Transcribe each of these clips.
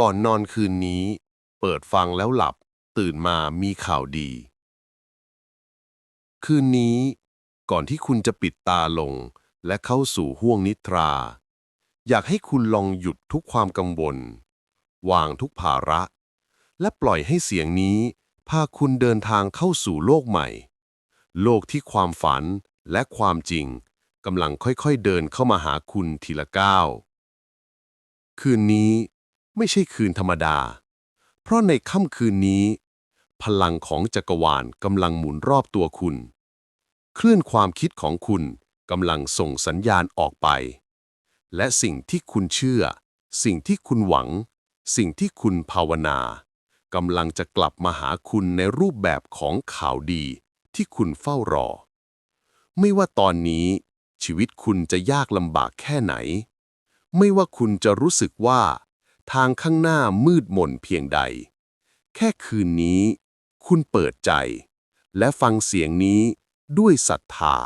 ก่อนนอนคืนนี้ เปิดฟังแล้วหลับ ตื่นมามีข่าวดี คืนนี้ ก่อนที่คุณจะปิดตาลง และเข้าสู่ห้วงนิทรา อยากให้คุณลองหยุดทุกความกังวล วางทุกภาระ และปล่อยให้เสียงนี้ พาคุณเดินทางเข้าสู่โลกใหม่ โลกที่ความฝันและความจริงกำลังค่อยๆเดินเข้ามาหาคุณทีละก้าว คืนนี้ ไม่ใช่คืนธรรมดา เพราะในค่ำคืนนี้ พลังของจักรวาลกำลังหมุนรอบตัวคุณ เคลื่อนความคิดของคุณกำลังส่งสัญญาณออกไป และสิ่งที่คุณเชื่อ สิ่งที่คุณหวัง สิ่งที่คุณภาวนากำลังจะกลับมาหาคุณในรูปแบบของข่าวดีที่คุณเฝ้ารอ ไม่ว่าตอนนี้ ชีวิตคุณจะยากลำบากแค่ไหน ไม่ว่าคุณจะรู้สึกว่า ทางข้างหน้ามืดมนเพียงใด แค่คืนนี้ คุณเปิดใจ และฟังเสียงนี้ด้วยศรัทธา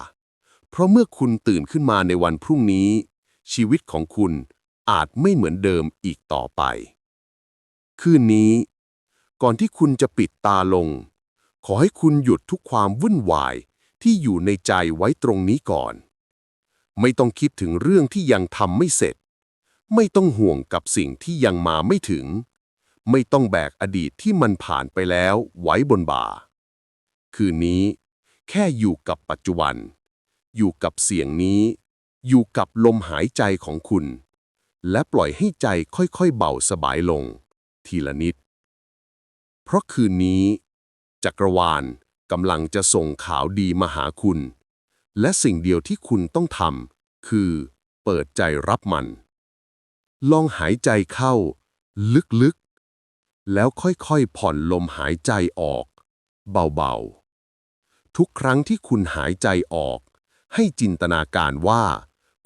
เพราะเมื่อคุณตื่นขึ้นมาในวันพรุ่งนี้ ชีวิตของคุณอาจไม่เหมือนเดิมอีกต่อไป คืนนี้ ก่อนที่คุณจะปิดตาลง ขอให้คุณหยุดทุกความวุ่นวายที่อยู่ในใจไว้ตรงนี้ก่อน ไม่ต้องคิดถึงเรื่องที่ยังทำไม่เสร็จ ไม่ต้องห่วงกับสิ่งที่ยังมาไม่ถึง ไม่ต้องแบกอดีตที่มันผ่านไปแล้วไว้บนบ่า คืนนี้ แค่อยู่กับปัจจุบัน อยู่กับเสียงนี้ อยู่กับลมหายใจของคุณ และปล่อยให้ใจค่อยๆเบาสบายลง ทีละนิด เพราะคืนนี้ จักรวาลกำลังจะส่งข่าวดีมาหาคุณ และสิ่งเดียวที่คุณต้องทำคือ เปิดใจรับมัน ลองหายใจเข้า ลึกๆ แล้วค่อยๆผ่อนลมหายใจออก เบาๆ ทุกครั้งที่คุณหายใจออก ให้จินตนาการว่า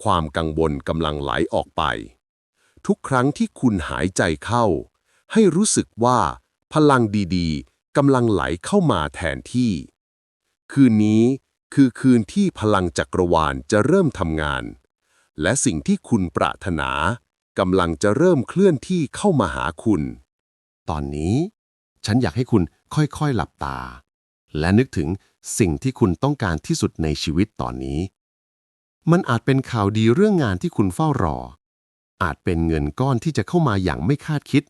ความกังวลกำลังไหลออกไป ทุกครั้งที่คุณหายใจเข้า ให้รู้สึกว่า พลังดีๆกำลังไหลเข้ามาแทนที่ คืนนี้คือคืนที่พลังจักรวาลจะเริ่มทำงาน และสิ่งที่คุณปรารถนา กำลังจะเริ่มเคลื่อนที่เข้ามาหาคุณ ตอนนี้ ฉันอยากให้คุณค่อยๆหลับตา และนึกถึงสิ่งที่คุณต้องการที่สุดในชีวิตตอนนี้ มันอาจเป็นข่าวดีเรื่องงานที่คุณเฝ้ารอ อาจเป็นเงินก้อนที่จะเข้ามาอย่างไม่คาดคิด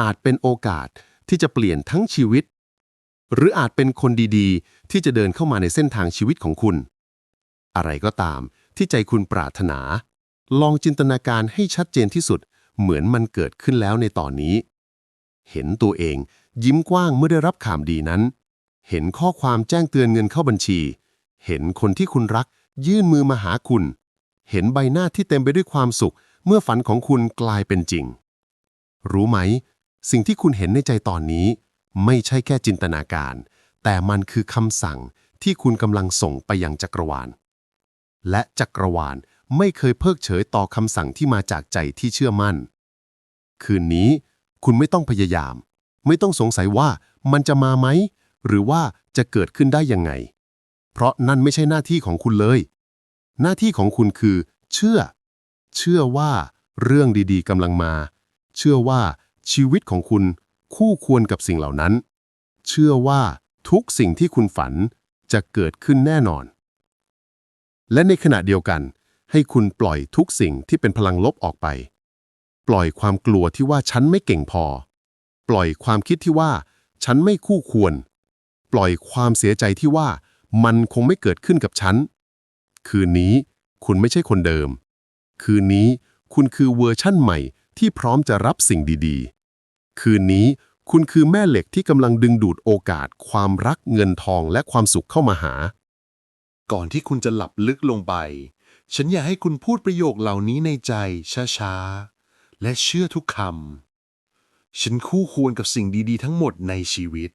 อาจเป็นโอกาสที่จะเปลี่ยนทั้งชีวิต หรืออาจเป็นคนดีๆ ที่จะเดินเข้ามาในเส้นทางชีวิตของคุณ อะไรก็ตามที่ใจคุณปรารถนา ลองจินตนาการให้ชัดเจนที่สุด เหมือนมันเกิดขึ้นแล้วในตอนนี้ เห็นตัวเอง ยิ้มกว้างเมื่อได้รับข่าวดีนั้น เห็นข้อความแจ้งเตือนเงินเข้าบัญชี เห็นคนที่คุณรัก ยื่นมือมาหาคุณ เห็นใบหน้าที่เต็มไปด้วยความสุข เมื่อฝันของคุณกลายเป็นจริง รู้ไหม สิ่งที่คุณเห็นในใจตอนนี้ ไม่ใช่แค่จินตนาการ แต่มันคือคำสั่งที่คุณกำลังส่งไปยังจักรวาล และจักรวาล ไม่เคยเพิกเฉยต่อคำสั่งที่มาจากใจที่เชื่อมั่น คืนนี้คุณไม่ต้องพยายาม ไม่ต้องสงสัยว่ามันจะมาไหม หรือว่าจะเกิดขึ้นได้ยังไง เพราะนั่นไม่ใช่หน้าที่ของคุณเลย หน้าที่ของคุณคือ เชื่อ เชื่อว่าเรื่องดีๆกำลังมา เชื่อว่าชีวิตของคุณคู่ควรกับสิ่งเหล่านั้น เชื่อว่าทุกสิ่งที่คุณฝันจะเกิดขึ้นแน่นอน และในขณะเดียวกัน ให้คุณปล่อยทุกสิ่งที่เป็นพลังลบออกไป ปล่อยความกลัวที่ว่าฉันไม่เก่งพอ ปล่อยความคิดที่ว่า ฉันไม่คู่ควร ปล่อยความเสียใจที่ว่า มันคงไม่เกิดขึ้นกับฉัน คืนนี้คุณไม่ใช่คนเดิม คืนนี้คุณคือเวอร์ชั่นใหม่ที่พร้อมจะรับสิ่งดีๆ คืนนี้คุณคือแม่เหล็กที่กำลังดึงดูดโอกาส ความรักเงินทองและความสุขเข้ามาหา ก่อนที่คุณจะหลับลึกลงไป ฉันอยากให้คุณพูดประโยคเหล่านี้ในใจช้าๆ และเชื่อทุกคำ ฉันคู่ควรกับสิ่งดีๆ ทั้งหมดในชีวิต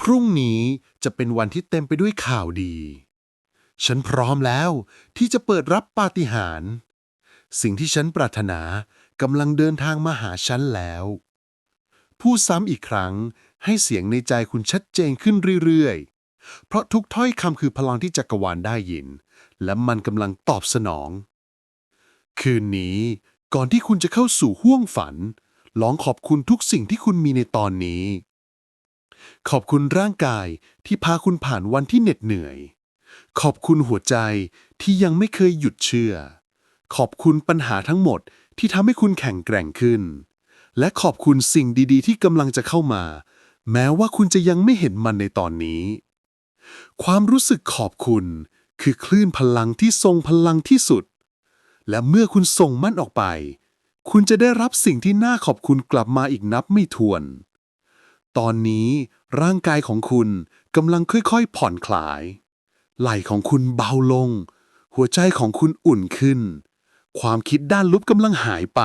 พรุ่งนี้จะเป็นวันที่เต็มไปด้วยข่าวดี ฉันพร้อมแล้วที่จะเปิดรับปาฏิหาริย์สิ่งที่ฉันปรารถนากำลังเดินทางมาหาฉันแล้ว พูดซ้ำอีกครั้งให้เสียงในใจคุณชัดเจนขึ้นเรื่อยๆ เพราะทุกถ้อยคำคือพลังที่จักรวาลได้ยิน และมันกำลังตอบสนอง คืนนี้ก่อนที่คุณจะเข้าสู่ห้วงฝัน ลองขอบคุณทุกสิ่งที่คุณมีในตอนนี้ ขอบคุณร่างกายที่พาคุณผ่านวันที่เหน็ดเหนื่อย ขอบคุณหัวใจที่ยังไม่เคยหยุดเชื่อ ขอบคุณปัญหาทั้งหมดที่ทำให้คุณแข็งแกร่งขึ้น และขอบคุณสิ่งดีๆ ที่กำลังจะเข้ามา แม้ว่าคุณจะยังไม่เห็นมันในตอนนี้ ความรู้สึกขอบคุณ คือคลื่นพลังที่ทรงพลังที่สุด และเมื่อคุณส่งมันออกไป คุณจะได้รับสิ่งที่น่าขอบคุณกลับมาอีกนับไม่ถ้วน ตอนนี้ร่างกายของคุณกำลังค่อยๆ ผ่อนคลาย ไหล่ของคุณเบาลง หัวใจของคุณอุ่นขึ้น ความคิดด้านลบกำลังหายไป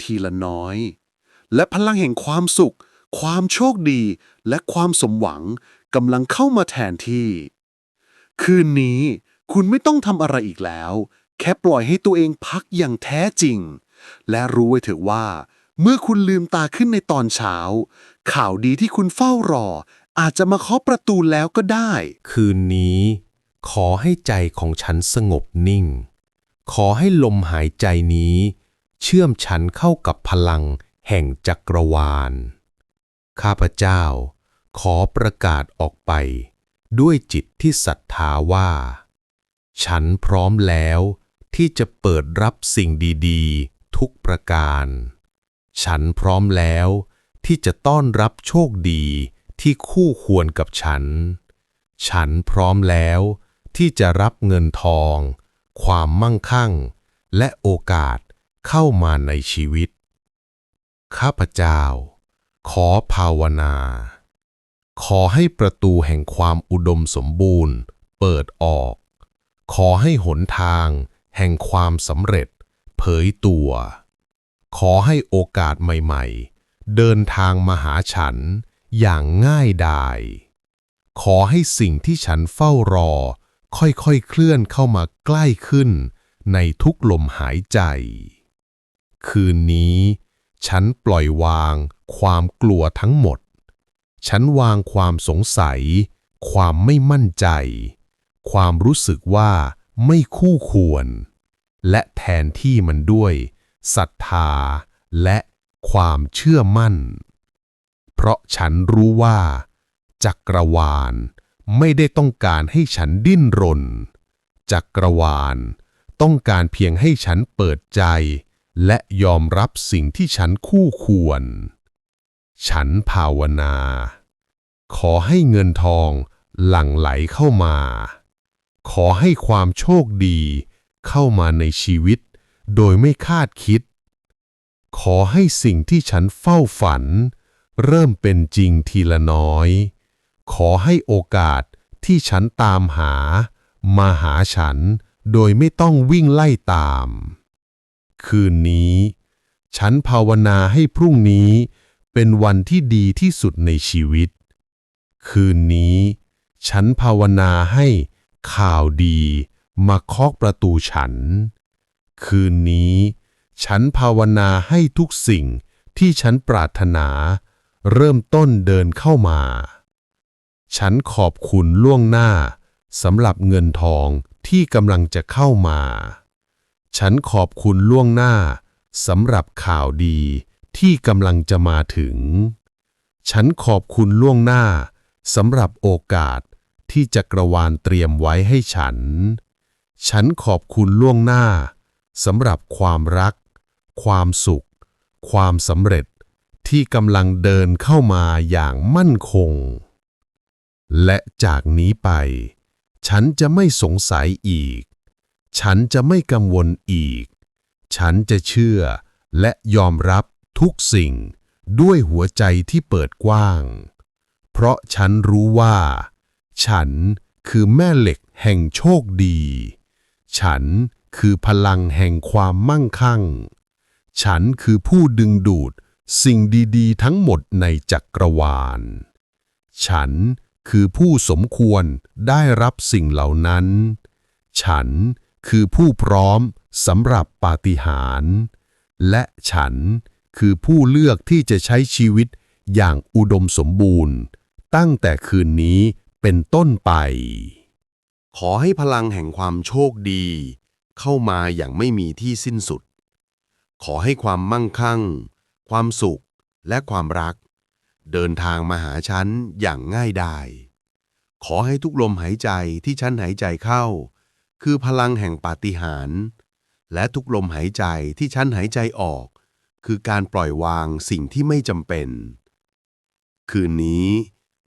ทีละน้อย และพลังแห่งความสุข ความโชคดี และความสมหวังกำลังเข้ามาแทนที่ คืนนี้คุณไม่ต้องทำอะไรอีกแล้ว แค่ปล่อยให้ตัวเองพักอย่างแท้จริง และรู้ไว้เถอะว่า เมื่อคุณลืมตาขึ้นในตอนเช้า ข่าวดีที่คุณเฝ้ารอ อาจจะมาเคาะประตูแล้วก็ได้ คืนนี้ ขอให้ใจของฉันสงบนิ่ง ขอให้ลมหายใจนี้ เชื่อมฉันเข้ากับพลังแห่งจักรวาล ข้าพเจ้า ขอประกาศออกไป ด้วยจิตที่ศรัทธาว่า ฉันพร้อมแล้วที่จะเปิดรับสิ่งดีๆ ทุกประการ ฉันพร้อมแล้วที่จะต้อนรับโชคดีที่คู่ควรกับฉัน ฉันพร้อมแล้วที่จะรับเงินทอง ความมั่งคั่ง และโอกาสเข้ามาในชีวิต ข้าพเจ้า ขอภาวนา ขอให้ประตูแห่งความอุดมสมบูรณ์ เปิดออก ขอให้หนทาง แห่งความสำเร็จ เผยตัว ขอให้โอกาสใหม่ๆ เดินทางมาหาฉันอย่างง่ายดาย ขอให้สิ่งที่ฉันเฝ้ารอ ค่อยๆเคลื่อนเข้ามาใกล้ขึ้น ในทุกลมหายใจ คืนนี้ ฉันปล่อยวางความกลัวทั้งหมด ฉันวางความสงสัย ความไม่มั่นใจ ความรู้สึกว่าไม่คู่ควร และแทนที่มันด้วยศรัทธาและความเชื่อมั่น เพราะฉันรู้ว่า จักรวาลไม่ได้ต้องการให้ฉันดิ้นรน จักรวาลต้องการเพียงให้ฉันเปิดใจ และยอมรับสิ่งที่ฉันคู่ควร ฉันภาวนา ขอให้เงินทองหลั่งไหลเข้ามา ขอให้ความโชคดีเข้ามาในชีวิต โดยไม่คาดคิด ขอให้สิ่งที่ฉันเฝ้าฝัน เริ่มเป็นจริงทีละน้อย ขอให้โอกาสที่ฉันตามหา มาหาฉันโดยไม่ต้องวิ่งไล่ตาม คืนนี้ ฉันภาวนาให้พรุ่งนี้ เป็นวันที่ดีที่สุดในชีวิต คืนนี้ ฉันภาวนาให้ข่าวดีมาเคาะประตูฉัน คืนนี้ ฉันภาวนาให้ทุกสิ่งที่ฉันปรารถนา เริ่มต้นเดินเข้ามา ฉันขอบคุณล่วงหน้าสำหรับเงินทองที่กำลังจะเข้ามา ฉันขอบคุณล่วงหน้าสำหรับข่าวดี ที่กำลังจะมาถึง ฉันขอบคุณล่วงหน้าสำหรับโอกาสที่จักรวาลเตรียมไว้ให้ฉัน ฉันขอบคุณล่วงหน้าสำหรับความรัก ความสุข ความสำเร็จที่กำลังเดินเข้ามาอย่างมั่นคง และจากนี้ไป ฉันจะไม่สงสัยอีก ฉันจะไม่กังวลอีก ฉันจะเชื่อและยอมรับ ทุกสิ่งด้วยหัวใจที่เปิดกว้าง เพราะฉันรู้ว่า ฉันคือแม่เหล็กแห่งโชคดี ฉันคือพลังแห่งความมั่งคั่ง ฉันคือผู้ดึงดูดสิ่งดีๆ ทั้งหมดในจักรวาล ฉันคือผู้สมควรได้รับสิ่งเหล่านั้น ฉันคือผู้พร้อมสำหรับปาฏิหาริย์และฉัน คือผู้เลือกที่จะใช้ชีวิตอย่างอุดมสมบูรณ์ ตั้งแต่คืนนี้เป็นต้นไป ขอให้พลังแห่งความโชคดี เข้ามาอย่างไม่มีที่สิ้นสุด ขอให้ความมั่งคั่ง ความสุขและความรัก เดินทางมาหาฉันอย่างง่ายดายขอให้ทุกลมหายใจที่ฉันหายใจเข้า คือพลังแห่งปาฏิหาริย์และทุกลมหายใจที่ฉันหายใจออก คือการปล่อยวางสิ่งที่ไม่จำเป็น คืนนี้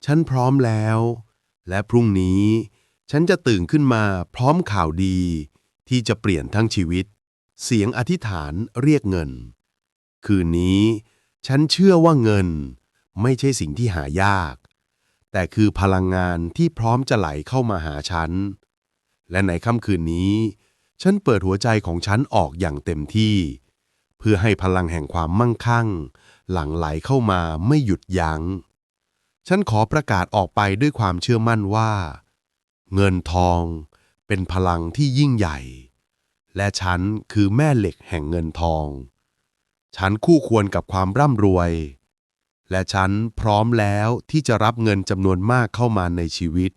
ฉันพร้อมแล้ว และพรุ่งนี้ ฉันจะตื่นขึ้นมาพร้อมข่าวดี ที่จะเปลี่ยนทั้งชีวิต เสียงอธิษฐานเรียกเงิน คืนนี้ ฉันเชื่อว่าเงิน ไม่ใช่สิ่งที่หายาก แต่คือพลังงานที่พร้อมจะไหลเข้ามาหาฉัน และในค่ำคืนนี้ ฉันเปิดหัวใจของฉันออกอย่างเต็มที่ พื่อให้พลังแห่งความมั่งคั่ง หลั่งไหลเข้ามาไม่หยุดยัง้ง ฉันขอประกาศออกไปด้วยความเชื่อมั่นว่า เงินทองเป็นพลังที่ยิ่งใหญ่ และฉันคือแม่เหล็กแห่งเงินทอง ฉันคู่ควรกับความร่ำรวย และฉันพร้อมแล้วที่จะรับเงินจำนวนมากเข้ามาในชีวิต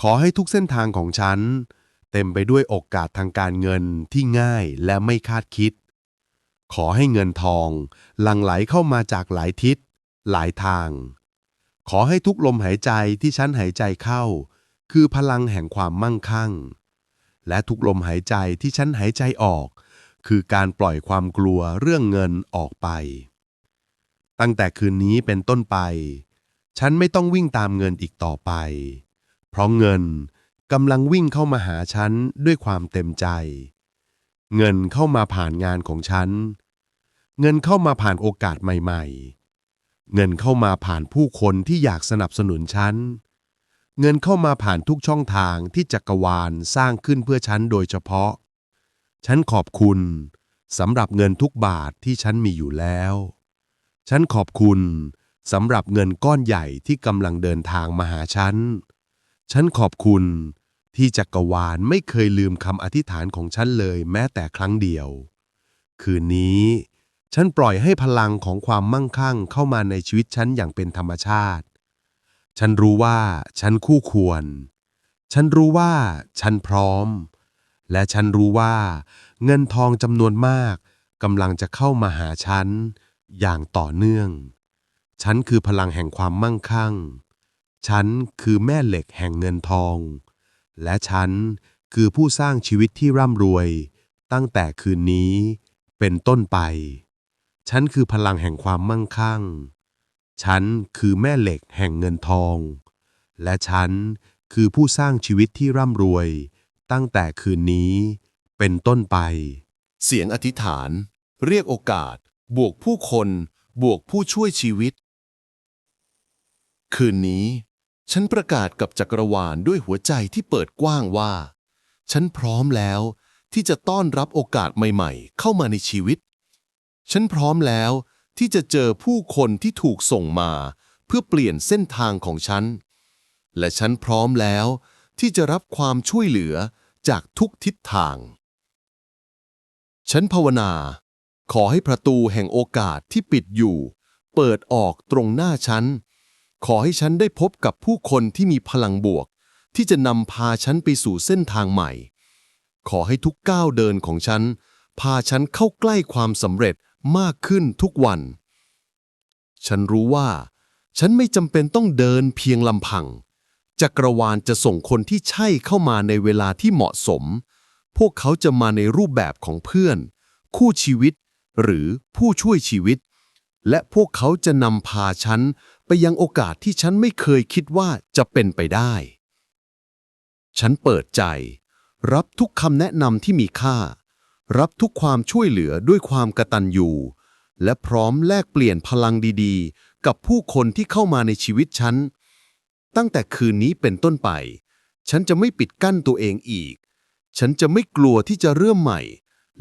ขอให้ทุกเส้นทางของฉัน เต็มไปด้วยโอกาสทางการเงินที่ง่ายและไม่คาดคิด ขอให้เงินทอง หลั่งไหลเข้ามาจากหลายทิศ หลายทาง ขอให้ทุกลมหายใจที่ฉันหายใจเข้า คือพลังแห่งความมั่งคั่ง และทุกลมหายใจที่ฉันหายใจออก คือการปล่อยความกลัวเรื่องเงินออกไป ตั้งแต่คืนนี้เป็นต้นไป ฉันไม่ต้องวิ่งตามเงินอีกต่อไป เพราะเงินกำลังวิ่งเข้ามาหาฉันด้วยความเต็มใจ เงินเข้ามาผ่านงานของฉัน เงินเข้ามาผ่านโอกาสใหม่ ๆ เงินเข้ามาผ่านผู้คนที่อยากสนับสนุนฉัน เงินเข้ามาผ่านทุกช่องทางที่จักรวาลสร้างขึ้นเพื่อฉันโดยเฉพาะ ฉันขอบคุณสำหรับเงินทุกบาทที่ฉันมีอยู่แล้ว ฉันขอบคุณสำหรับเงินก้อนใหญ่ที่กำลังเดินทางมาหาฉัน ฉันขอบคุณที่จักรวาลไม่เคยลืมคำอธิษฐานของฉันเลยแม้แต่ครั้งเดียว คืนนี้ ฉันปล่อยให้พลังของความมั่งคั่งเข้ามาในชีวิตฉันอย่างเป็นธรรมชาติ ฉันรู้ว่าฉันคู่ควร ฉันรู้ว่าฉันพร้อม และฉันรู้ว่า เงินทองจำนวนมากกำลังจะเข้ามาหาฉัน อย่างต่อเนื่อง ฉันคือพลังแห่งความมั่งคั่ง ฉันคือแม่เหล็กแห่งเงินทอง และฉันคือผู้สร้างชีวิตที่ร่ำรวย ตั้งแต่คืนนี้เป็นต้นไป ฉันคือพลังแห่งความมั่งคั่ง ฉันคือแม่เหล็กแห่งเงินทอง และฉันคือผู้สร้างชีวิตที่ร่ำรวย ตั้งแต่คืนนี้เป็นต้นไป เสียงอธิษฐาน เรียกโอกาส บวกผู้คน บวกผู้ช่วยชีวิต คืนนี้ ฉันประกาศกับจักรวาลด้วยหัวใจที่เปิดกว้างว่า ฉันพร้อมแล้วที่จะต้อนรับโอกาสใหม่ ๆ เข้ามาในชีวิต ฉันพร้อมแล้วที่จะเจอผู้คนที่ถูกส่งมา เพื่อเปลี่ยนเส้นทางของฉัน และฉันพร้อมแล้ว ที่จะรับความช่วยเหลือจากทุกทิศทาง ฉันภาวนา ขอให้ประตูแห่งโอกาสที่ปิดอยู่ เปิดออกตรงหน้าฉัน ขอให้ฉันได้พบกับผู้คนที่มีพลังบวก ที่จะนำพาฉันไปสู่เส้นทางใหม่ ขอให้ทุกก้าวเดินของฉัน พาฉันเข้าใกล้ความสำเร็จ มากขึ้นทุกวัน ฉันรู้ว่า ฉันไม่จำเป็นต้องเดินเพียงลำพัง จักรวาลจะส่งคนที่ใช่เข้ามาในเวลาที่เหมาะสม พวกเขาจะมาในรูปแบบของเพื่อน คู่ชีวิต หรือผู้ช่วยชีวิต และพวกเขาจะนำพาฉันไปยังโอกาสที่ฉันไม่เคยคิดว่าจะเป็นไปได้ ฉันเปิดใจ รับทุกคำแนะนำที่มีค่า รับทุกความช่วยเหลือด้วยความกระตัญญูและพร้อมแลกเปลี่ยนพลังดีๆ กับผู้คนที่เข้ามาในชีวิตฉัน ตั้งแต่คืนนี้เป็นต้นไป ฉันจะไม่ปิดกั้นตัวเองอีก ฉันจะไม่กลัวที่จะเริ่มใหม่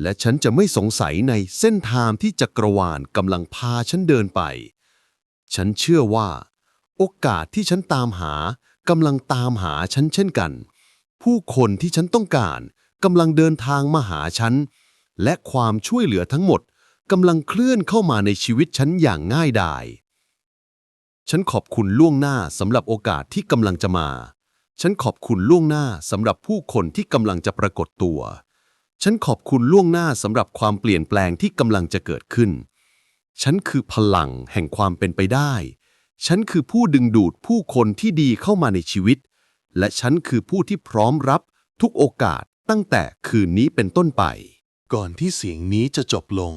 และฉันจะไม่สงสัยในเส้นทางที่จักรวาลกำลังพาฉันเดินไป ฉันเชื่อว่า โอกาสที่ฉันตามหากำลังตามหาฉันเช่นกัน ผู้คนที่ฉันต้องการ กำลังเดินทางมาหาฉัน และความช่วยเหลือทั้งหมดกำลังเคลื่อนเข้ามาในชีวิตฉันอย่างง่ายดาย ฉันขอบคุณล่วงหน้าสำหรับโอกาสที่กำลังจะมา ฉันขอบคุณล่วงหน้าสำหรับผู้คนที่กำลังจะปรากฏตัว ฉันขอบคุณล่วงหน้าสำหรับความเปลี่ยนแปลงที่กำลังจะเกิดขึ้น ฉันคือพลังแห่งความเป็นไปได้ ฉันคือผู้ดึงดูดผู้คนที่ดีเข้ามาในชีวิต และฉันคือผู้ที่พร้อมรับทุกโอกาส ตั้งแต่คืนนี้เป็นต้นไป ก่อนที่เสียงนี้จะจบลง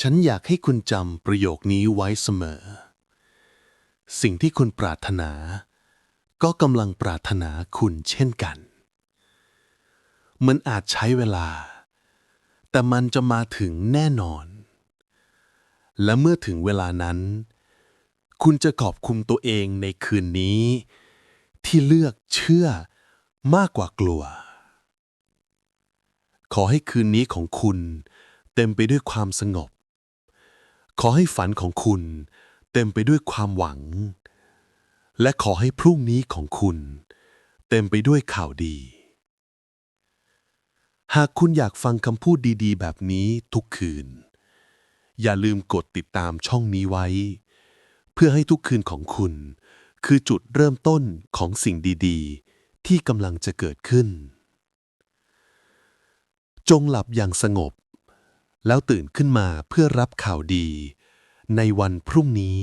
ฉันอยากให้คุณจำประโยคนี้ไว้เสมอ สิ่งที่คุณปรารถนา ก็กำลังปรารถนาคุณเช่นกัน มันอาจใช้เวลา แต่มันจะมาถึงแน่นอน และเมื่อถึงเวลานั้น คุณจะขอบคุณตัวเองในคืนนี้ ที่เลือกเชื่อมากกว่ากลัว ขอให้คืนนี้ของคุณ เต็มไปด้วยความสงบ ขอให้ฝันของคุณ เต็มไปด้วยความหวัง และขอให้พรุ่งนี้ของคุณ เต็มไปด้วยข่าวดี หากคุณอยากฟังคำพูดดีๆ แบบนี้ทุกคืน อย่าลืมกดติดตามช่องนี้ไว้ เพื่อให้ทุกคืนของคุณ คือจุดเริ่มต้นของสิ่งดีๆ ที่กำลังจะเกิดขึ้น จงหลับอย่างสงบ แล้วตื่นขึ้นมาเพื่อรับข่าวดี ในวันพรุ่งนี้